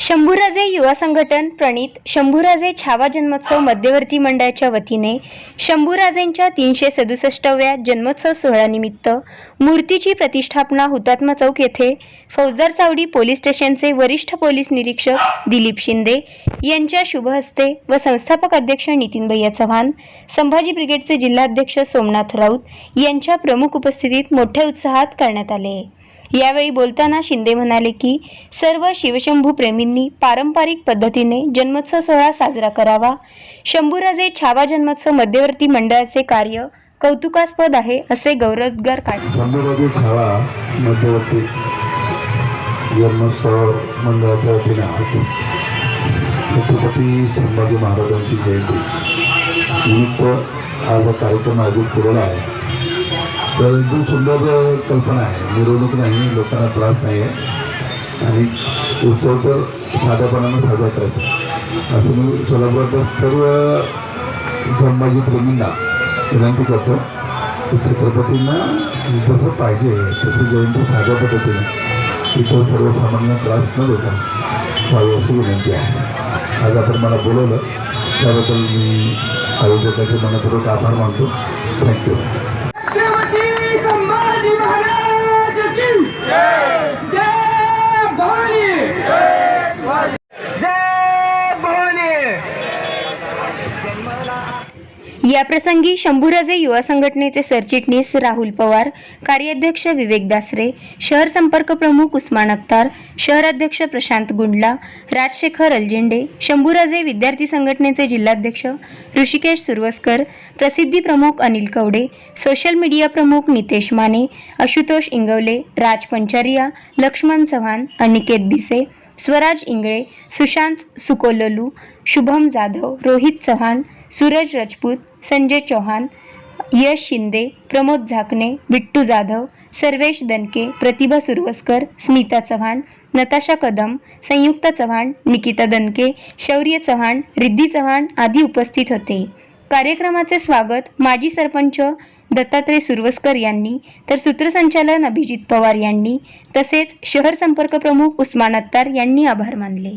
शंभूराजे युवा संघटन प्रणित शंभूराजे छावा जन्मोत्सव मध्यवर्ती मंडळाच्या वतीने शंभूराजेंच्या तीनशे सदुसष्टव्या जन्मोत्सव सोहळ्यानिमित्त मूर्तीची प्रतिष्ठापना हुतात्मा चौक येथे फौजदार चावडी पोलीस स्टेशनचे वरिष्ठ पोलीस निरीक्षक दिलीप शिंदे यांच्या शुभहस्ते व संस्थापक अध्यक्ष नितीन भैया चव्हाण संभाजी ब्रिगेडचे जिल्हाध्यक्ष सोमनाथ राऊत यांच्या प्रमुख उपस्थितीत मोठ्या उत्साहात करण्यात आले. यावेळी बोलताना शिंदे म्हणाले की सर्व शिवशंभू प्रेमींनी पारंपरिक पद्धतीने जन्मोत्सव सोहळा साजरा करावा. शंभूराजे छावा जन्मोत्सव मध्यवर्ती मंडळाचे कार्य कौतुकास्पद आहे असे गौरवोद्गार काढले शंभूराजे छावा मध्यवर्ती जन्मोत्सव मंडळाच्या वतीने छत्रपती संभाजी महाराजांची जयंती. निमित्त आज कार्यक्रम आयोजित केलेला आहे. तर एकदम सुंदर कल्पना आहे. मिरवणूक नाही लोकांना त्रास नाही आहे आणि उत्सव तर साध्यापणानं साजरा करायचा असं मी सोलापूरच्या सर्व संभाजीप्रेमींना विनंती करतो की छत्रपतींना जसं पाहिजे तशी जयंती साध्या पद्धतीने इतर सर्वसामान्य त्रास न देता व्हावी अशी विनंती आहे. आज आपण मला बोलवलं त्याबद्दल मी आयोजकाचे मनपूर्वक आभार मानतो. थँक्यू. याप्रसंगी शंभुराजे शंभूराजे युवा संघटनेचे सरचिटणीस राहुल पवार कार्याध्यक्ष विवेक दासरे शहर संपर्क प्रमुख उस्मान अत्तार शहराध्यक्ष प्रशांत गुंडला राजशेखर अलजेंडे शंभूराजे विद्यार्थी संघटनेचे जिल्हाध्यक्ष ऋषिकेश सुरवसकर प्रसिद्धी प्रमुख अनिल कवडे सोशल मीडिया प्रमुख नितेश माने आशुतोष इंगवले राज पंचारिया लक्ष्मण चव्हाण अनिकेत भिसे स्वराज इंगळे सुशांत सुकोललू शुभम जाधव रोहित चव्हाण सूरज राजपूत संजय चौहान यश शिंदे प्रमोद झाकणे बिट्टू जाधव सर्वेश दनके प्रतिभा सुरवसकर स्मिता चव्हाण नताशा कदम संयुक्ता चव्हाण निकिता दनके शौर्य चव्हाण रिद्धी चव्हाण आदी उपस्थित होते. कार्यक्रमाचे स्वागत माजी सरपंच दत्तात्रय सुरवसकर यांनी तर सूत्रसंचालन अभिजित पवार यांनी तसेच शहर संपर्क प्रमुख उस्मान अत्तार यांनी आभार मानले.